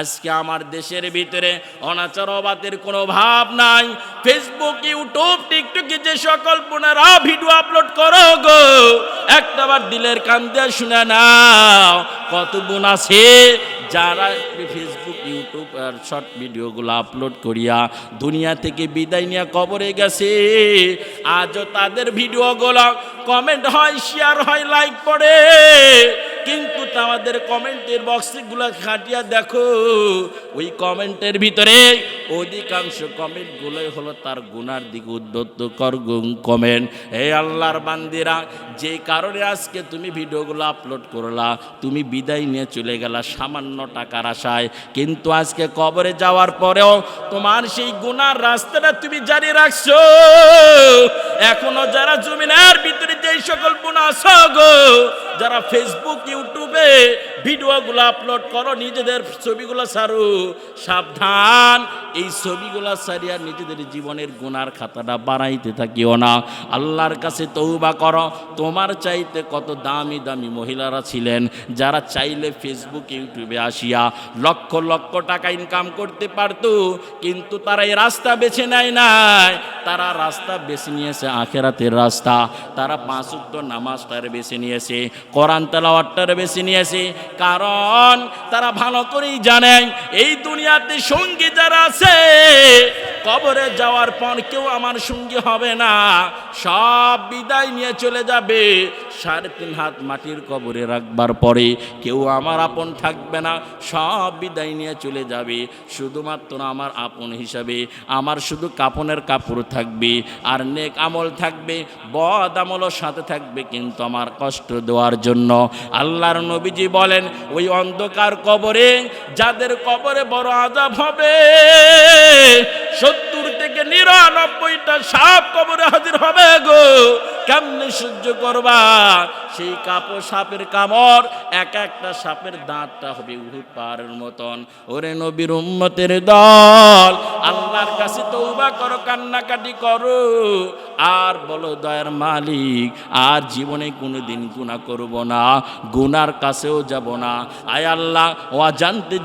আজকে আমার দেশের ভিতরে অনাচারবাদের কোনো ভাব নাই। ফেসবুক ইউটিউব টিকটকে যে সকল বোনেরা ভিডিও আপলোড করো গো, একটাবার দিলের কান দিয়ে শুনে নাও কত বোন আছে। যারা ফেসবুক ইউটিউব আর শর্ট ভিডিওগুলো আপলোড করিয়া দুনিয়া থেকে বিদায় নিয়ে কবরে গেছে, আজও তাদের ভিডিওগুলো কমেন্ট হয় শেয়ার হয় লাইক পড়ে। কিন্তু আমাদের কমেন্টের বক্সগুলো খাটিয়া দেখো। ওই কমেন্টের ভিতরে অধিকাংশ কমেন্টগুলোই হলো তার গুনার দিকে উদ্যত কর কমেন্ট। এই আল্লাহর বান্দিরা যে কারণে আজকে তুমি ভিডিওগুলো আপলোড করলা, তুমি বিদায় নিয়ে চলে গেলা সামান্য টাকার আশায়। কিন্তু আজকে কবরে যাওয়ার পরেও তোমার সেই গুনার রাস্তাটা তুমি জারি রাখছো। এখনও যারা জমিনের ভিতরে যেই সকল গুণা আছো গো, যারা ফেসবুক ইউটিউবে ভিডিওগুলো আপলোড করো, নিজেদের ছবিগুলো ছাড়ো, সাবধান এই ছবিগুলা সারিয়া নিজেদের জীবনের গুনার খাতাটা বাড়াইতে থাকিও না। আল্লাহর কাছে তৌবা করো। তোমার চাইতে কত দামি দামি মহিলারা ছিলেন, যারা চাইলে ফেসবুক ইউটিউবে আসিয়া লক্ষ লক্ষ টাকা ইনকাম করতে পারতো, কিন্তু তারা এই রাস্তা বেছে নেয় নাই। তারা রাস্তা বেছে নিয়েছে আখেরাতের রাস্তা। তারা পাঁচ উত্তর নামাজটার বেছে নিয়েছে, কোরআন তেলাওয়াতটার বেছে নিয়েছে। কারণ তারা ভালো করেই জানেন, এই দুনিয়াতে সঙ্গী যারা আছে। কবরে যাওয়ার পর কেউ আমার সঙ্গী হবে না। সব বিদায় নিয়ে চলে যাবে। সাড়ে তিন হাত মাটির কবরে রাখবার পরে কেউ আমার আপন থাকবে না। সব বিদায় নিয়ে চলে যাবে। শুধুমাত্র আমার আপন হিসাবে আমার শুধু কাপনের কাপড় থাকবে আর নেক আমল থাকবে, বদ আমলও সাথে থাকবে কিন্তু আমার কষ্ট দেওয়ার জন্য। আল্লাহর নবীজি বলেন, ওই অন্ধকার কবরে যাদের কবরে বড় আজাব হবে সত্তর থেকে নিরানব্বইটা সাপ কবরে হাজির হবে গো। কেমনে সহ্য করবা? সেই কাপড় সাপের কামড়, এক একটা সাপের দাঁতটা হবে উহুদ পাহাড়ের মতন। ওরে নবীর উম্মতের দল, আল্লাহর কাছে তৌবা করো, কান্নাকাটি করো। আর বলো, দয়ার মালিক, আর জীবনে কোনো দিন গুণা করব না, গুনার কাছেও যাব না। আয় আল্লাহ ও জানতে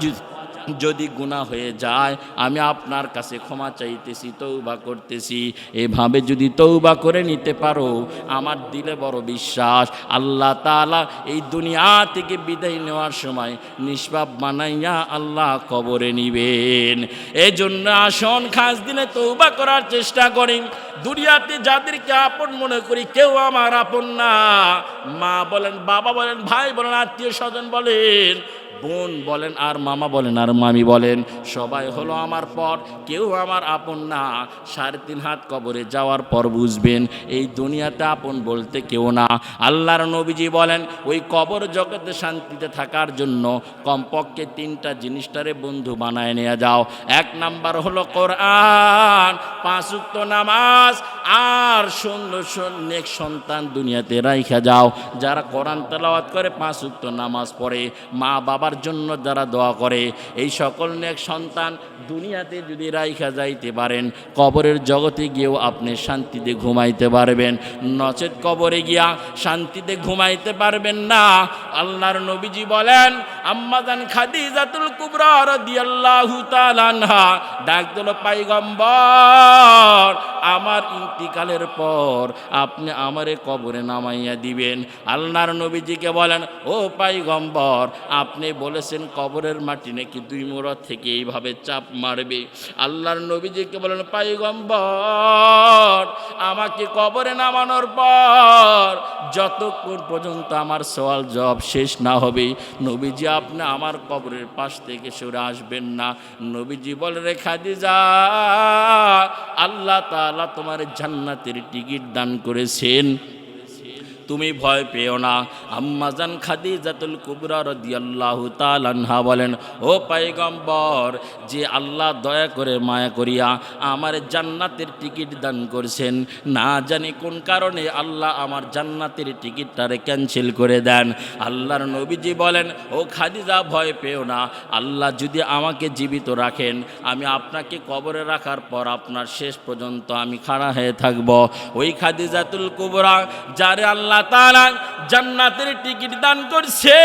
যদি গুণা হয়ে যায়, আমি আপনার কাছে ক্ষমা চাইতেছি তৌবা করতেছি। এভাবে যদি তৌবা করে নিতে পারো, আমার দিলে বড় বিশ্বাস। আল্লাহ তালা এই দুনিয়া থেকে বিদায় নেওয়ার সময় নিষ্পাপ বানাইয়া আল্লাহ কবরে নিবেন। এই জন্য আসন খাস দিলে তৌবা করার চেষ্টা করি দুনিয়াতে যাদেরকে আপন মনে করি, কেউ আমার আপন না। মা বলেন, বাবা বলেন, ভাই বলেন, আত্মীয় স্বজন বলেন বোন বলেন আর মামা বলেন আর মামি বলেন, সবাই হলো আমার পর, কেউ আমার আপন না। সাড়ে তিন হাত কবরে যাওয়ার পর বুঝবেন, এই দুনিয়াতে আপন বলতে কেউ না। আল্লাহর নবীজি বলেন, ওই কবর জগতে শান্তিতে থাকার জন্য কমপক্ষে তিনটা জিনিসটারে বন্ধু বানায় নিয়ে যাও। এক নাম্বার হলো কোরআন, পাঁচ উক্ত নামাজ, আর সুন্দর নেক সন্তান দুনিয়াতে রাইখা যাও। যারা কোরআন তেলাওয়াত করে, পাঁচ উক্ত নামাজ পড়ে, মা বাবার জন্য যারা দোয়া করে, এই সকল নেক সন্তান দুনিয়াতে যদি রাইখা যাইতে পারেন, কবরের জগতে গিয়েও আপনি শান্তিতে ঘুমাইতে পারবেন। নচেত কবরে গিয়া শান্তিতে ঘুমাইতে পারবেন না। আল্লাহর নবীজি বলেন আম্মাজান খাদিজাতুল কুবরা রাদিয়াল্লাহু তাআলা ডাক দিল, পাইগম্বর, আমার ইন্তিকালের পর আপনি আমারে কবরে নামাইয়া দিবেন। আল্লাহর নবীজিকে বলেন, ও পাইগম্বর, আপনি বলেছেন, কবরের মাটি নাকি দুই মোড় থেকে এইভাবে চাপ মারবে। আল্লাহর নবীজিকে বলেন, পাইগম্বর, আমাকে কবরে নামানোর পর যতক্ষণ পর্যন্ত আমার সওয়াল জবাব শেষ না হবে, নবীজি আপনি আমার কবরের পাশ থেকে সরে আসবেন না। নবীজি বলে রে খাদিজা, আল্লাহ তাআলা তোমার জান্নাতের টিকিট দান করেছেন। তুমি ভয় পেও না। আম্মাজান খাদিজাতুল কুবরা রাদিয়াল্লাহু তাআলা আনহা বলেন, ও পাইগম্বর, যে আল্লাহ দয়া করে মায়া করিয়া আমার জান্নাতের টিকিট দান করছেন, না জানি কোন কারণে আল্লাহ আমার জান্নাতের টিকিটটারে ক্যান্সেল করে দেন। আল্লাহর নবীজি বলেন, ও খাদিজা, ভয় পেও না। আল্লাহ যদি আমাকে জীবিত রাখেন, আমি আপনাকে কবরে রাখার পর আপনার শেষ পর্যন্ত আমি খাড়া হয়ে থাকব। ওই খাদিজাতুল কুবরা, যারে আল্লাহ আল্লাহ তাআলা জান্নাতের টিকিট দান করছেন।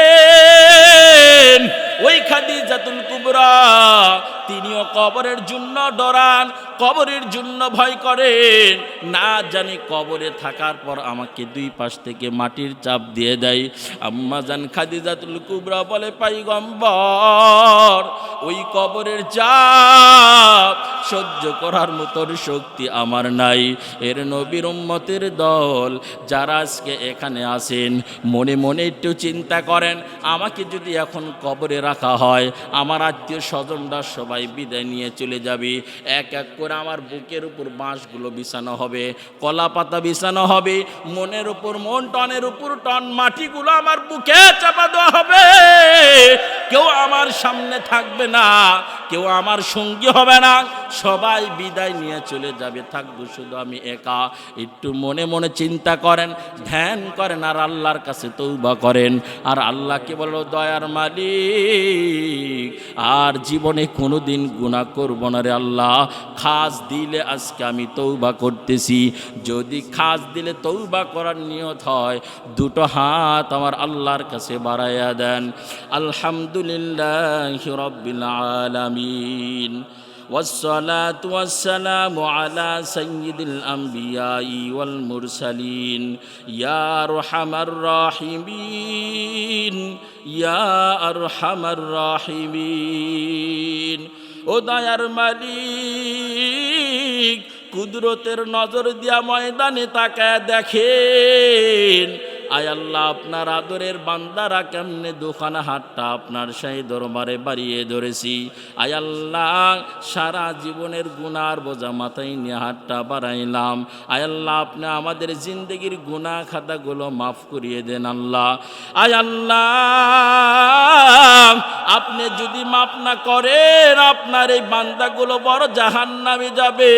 ওই খাদিজাতুল কুবরা। তিনিও কবরের জন্য ডরান, কবরের জন্য ভয় করেন। না জানি কবরে থাকার পর আমাকে দুই পাশ থেকে মাটির চাপ দিয়ে দেয়। আম্মা জান খাদিজাতুল কুবরা বলে, পাইগম্বর, ওই কবরের চাপ সহ্য করার মতন শক্তি আমার নাই। এর নবীর উম্মতের দল যারা আজকে এখানে আসেন মনে মনে একটু চিন্তা করেন, আমাকে যদি এখন কবরে রাখা হয়। আমার আত্মীয় স্বজনরা সবাই বিদায় নিয়ে চলে যাবে। এক এক করে আমার বুকের উপর বাঁশগুলো বিছানো হবে কলা পাতা বিছানো হবে, মনের উপর, মন টনের উপর, টন মাটিগুলো আমার বুকে চাপা দেওয়া হবে। কেউ আমার সামনে থাকবে না, কেউ আমার সঙ্গী হবে না। সবাই বিদায় নিয়ে চলে যাবে। থাকব শুধু আমি একা। একটু মনে মনে চিন্তা করেন, ধ্যান করেন আর আল্লাহর কাছে তৌবা করেন। আর আল্লাহকে বলো দয়ার মালিক, আর জীবনে কোনো দিন গুণা করব না রে আল্লাহ। খাস দিলে আজকে আমি তৌবা করতেছি। যদি খাস দিলে তৌবা করার নিয়ত হয়, দুটো হাত আমার আল্লাহর কাছে বাড়াইয়া দেন। আলহামদুলিল্লাহ রব্বিল আলামিন। والصلاة والسلام على سيد الأنبياء والمرسلين يا أرحم الراحمين يا أرحم الراحمين ও দয়ার মালিক কুদরতের নজর দিয়া ময়দানে তাকায় দেখেন আয় আল্লাহ, আপনার আদরের বান্দারা কেমনে দোকান হাটটা আপনার সেই দরবারে বাড়িয়ে ধরেছি। আয় আল্লাহ, সারা জীবনের গুনার বোঝা মাথায় নিয়ে হাটটা বাড়াইলাম। আয় আল্লাহ, আপনি আমাদের জিন্দগির গুণা খাতাগুলো মাফ করিয়ে দেন আল্লাহ। আয় আল্লাহ, আপনি যদি মাফ না করেন, আপনার এই বান্দাগুলো বড় জাহান নামে যাবে।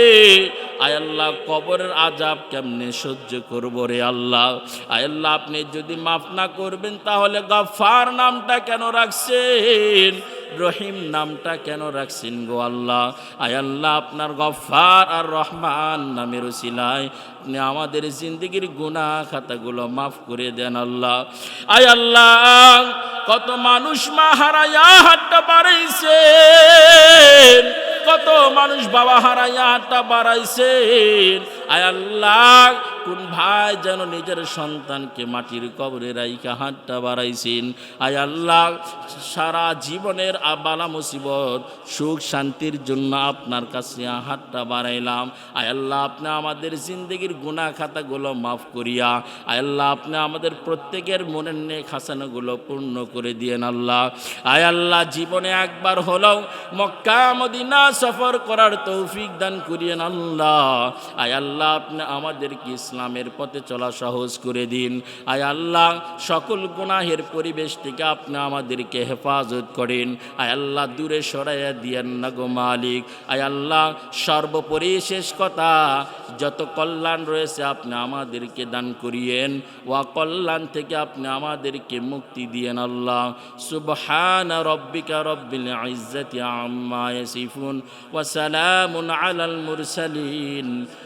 আয় আল্লাহ, কবরের আজাব কেমনে সহ্য করব রে আল্লাহ? আয় আল্লাহ, আপনি যদি মাফ না করবেন, তাহলে গাফার নামটা কেন রাখছেন? রহিম নামটা কেন রাখছেন গো আল্লাহ? আয় আল্লাহ, আপনার গফার আর রহমান নামের সিলাই আপনি আমাদের জিন্দগির গুনাহ খাতাগুলো মাফ করে দেন আল্লাহ। আয় আল্লাহ, কত মানুষ মা হারাইয়া হাতটা বাড়াইছেন। কত মানুষ বাবা হারাইয়া আটা বাড়াইছে আয় আল্লাহ কোন ভাই যেন নিজের সন্তানকে মাটির কবরে রাইকা হাতটা বাড়াইছেন? আয় আল্লাহ, সারা জীবনের আবালা মুসিবত, সুখ শান্তির জন্য আপনার কাছে হাতটা বাড়াইলাম। আয় আল্লাহ, আপনি আমাদের জিন্দগির গুণা খাতাগুলো মাফ করিয়া, আয় আল্লাহ, আপনি আমাদের প্রত্যেকের মনের নেক হাসানাগুলো পূর্ণ করে দিয়েন আল্লাহ। আয় আল্লাহ, জীবনে একবার হলেও মক্কা মদিনা সফর করার তৌফিক দান করিয়েন আল্লাহ। আয় আল্লাহ, আপনি আমাদেরকে ইসলামের পথে চলা সহজ করে দিন। আয় আল্লাহ, সকল গুনাহের পরিবেশ থেকে আপনি আমাদেরকে হেফাজত করেন। আয় আল্লাহ, দূরে সরাইয়া দিয়েন না গো মালিক। আয় আল্লাহ, সর্বোপরি শেষ কথা, যত কল্যাণ রয়েছে আপনি আমাদেরকে দান করিয়েন। ওয়া কল্যাণ থেকে আপনি আমাদেরকে মুক্তি দিয়েন আল্লাহ। সুবহান রব্বিকা রব্বিল ইজ্জাতি আম্মা ইয়াসিফুন। ওয়া সালামুন আলাল মুরসালিন।